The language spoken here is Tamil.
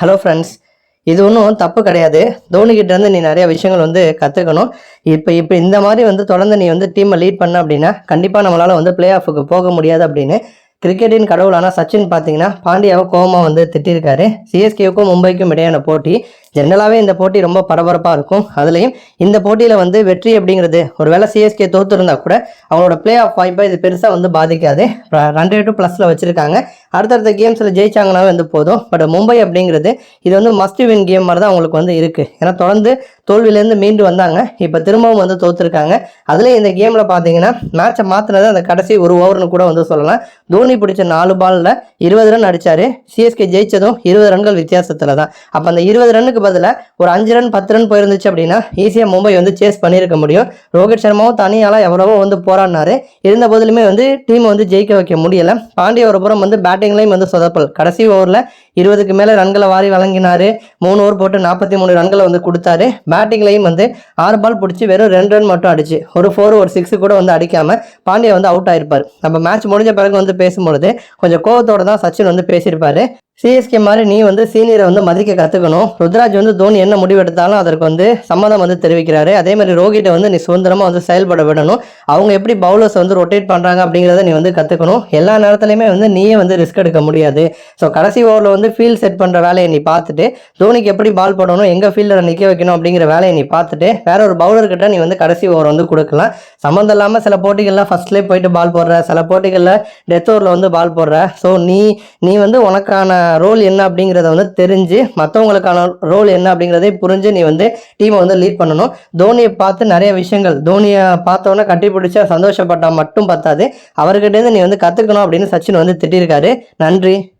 ஹலோ ஃப்ரெண்ட்ஸ் இது ஒன்றும் தப்பு கிடையாது. தோனிக்கிட்ட இருந்து நீ நிறைய விஷயங்கள் வந்து கற்றுக்கணும் இப்போ இப்போ இந்த மாதிரி வந்து தொடர்ந்து நீ வந்து டீமை லீட் பண்ண அப்படின்னா கண்டிப்பாக நம்மளால் வந்து பிளே ஆஃபுக்கு போக முடியாது அப்படின்னு கிரிக்கெட்டின் கடவுளான சச்சின் பார்த்தீங்கன்னா பாண்டியாவை கோபமாக வந்து திட்டிருக்காரு. சிஎஸ்கேவுக்கும் மும்பைக்கும் இடையான போட்டி. ஜென்ரலாகவே இந்த போட்டி ரொம்ப பரபரப்பாக இருக்கும். அதுலேயும் இந்த போட்டியில் வந்து வெற்றி அப்படிங்கிறது ஒருவேளை சிஎஸ்கே தோத்துருந்தா கூட அவங்களோட பிளே ஆஃப் வாய்ப்பை இது பெருசாக வந்து பாதிக்காது. ரன் ரேட்டும் ப்ளஸில் வச்சுருக்காங்க. அடுத்தடுத்த கேம்ஸில் ஜெயிச்சாங்கனாவே வந்து போதும். பட் மும்பை அப்படிங்கிறது இது வந்து மஸ்ட் வின் கேம் மாதிரி தான் அவங்களுக்கு வந்து இருக்குது ஏன்னா தொடர்ந்து தோல்வியிலேருந்து மீண்டு வந்தாங்க. இப்போ திரும்பவும் வந்து தோத்துருக்காங்க. அதுலேயும் இந்த கேமில் பார்த்தீங்கன்னா மேட்சை மாற்றினது அந்த கடைசி ஒரு ஓவர்னு கூட வந்து சொல்லலாம். தோனி பிடிச்ச நாலு பாலில் இருபது ரன் அடித்தார் சிஎஸ்கே ஜெயிச்சதும் இருபது ரன்கள் வித்தியாசத்தில் தான் அப்போ அந்த இருபது ரன்னுக்கு பதிலாக ஒரு அஞ்சு ரன் பத்து ரன் போயிருந்துச்சு அப்படின்னா ஈஸியாக மும்பை வந்து சேஸ் பண்ணியிருக்க முடியும். ரோஹித் சர்மாவும் தனியால் எவ்வளவோ வந்து போராடினாரு. இருந்த போதிலுமே வந்து டீமை வந்து ஜெயிக்க வைக்க முடியலை. பாண்டிய ஒரு புறம் வந்து பேட்டிங்லையும் வந்து சொதப்பல். கடைசி ஓவரில் இருபதுக்கு மேலே ரன்களை வாரி வழங்கினாரு. மூணு ஓவர் போட்டு நாற்பத்தி மூணு ரன்களை வந்து கொடுத்தாரு. பேட்டிங்லையும் வந்து ஆறு பால் பிடிச்சி வெறும் ரெண்டு ரன் மட்டும் அடிச்சு. ஒரு ஃபோர் ஒரு சிக்ஸ் கூட வந்து அடிக்காம பாண்டியா வந்து அவுட் ஆயிருப்பார். நம்ம மேட்ச் முடிஞ்ச பிறகு வந்து பேசும்பொழுது கொஞ்சம் கோவத்தோட தான் சச்சின் வந்து பேசியிருப்பாரு. சிஎஸ்கே மாதிரி நீ வந்து சீனியரை வந்து மதிக்க கற்றுக்கணும் ருத்ராஜ் வந்து தோனி என்ன முடிவு எடுத்தாலும் அதற்கு வந்து சம்மதம் வந்து தெரிவிக்கிறாரு. அதே மாதிரி ரோஹிட்டை வந்து நீ சுதந்திரமாக வந்து செயல்பட விடணும். அவங்க எப்படி பவுலர்ஸ் வந்து ரொட்டேட் பண்ணுறாங்க அப்படிங்கிறத நீ வந்து கற்றுக்கணும் எல்லா நேரத்துலையுமே வந்து நீயே வந்து ரிஸ்க் எடுக்க முடியாது. ஸோ கடைசி ஓவரில் வந்து ஃபீல்ட் செட் பண்ணுற வேலையை நீ பார்த்துட்டு தோனிக்கு எப்படி பால் போடணும் எங்கே ஃபீல்டரை நிற்க வைக்கணும் அப்படிங்கிற வேலையை நீ பார்த்துட்டு வேற ஒரு பவுலர்கிட்ட நீ வந்து கடைசி ஓவர் வந்து கொடுக்கலாம். சம்மந்தம் இல்லாமல் சில போட்டிகள்லாம் ஃபர்ஸ்ட்லேயே போயிட்டு பால் போடுற சில போட்டிகளில் டெத் ஓவரில் வந்து பால் போடுற. ஸோ நீ நீ வந்து உனக்கான ரோல் என்ன அப்படிங்கிறத வந்து தெரிஞ்சு மற்றவங்களுக்கான ரோல் என்ன அப்படிங்கிறதே புரிஞ்சு நீ வந்து டீமை வந்து லீட் பண்ணணும். தோனியை பார்த்து நிறைய விஷயங்கள் தோனியை பார்த்தோன்னே கட்டி பிடிச்சா சந்தோஷப்பட்டால் மட்டும் பத்தாது. அவர்கிட்டேருந்து நீ வந்து கற்றுக்கணும் அப்படின்னு சச்சின் வந்து திட்டிருக்காரு. நன்றி.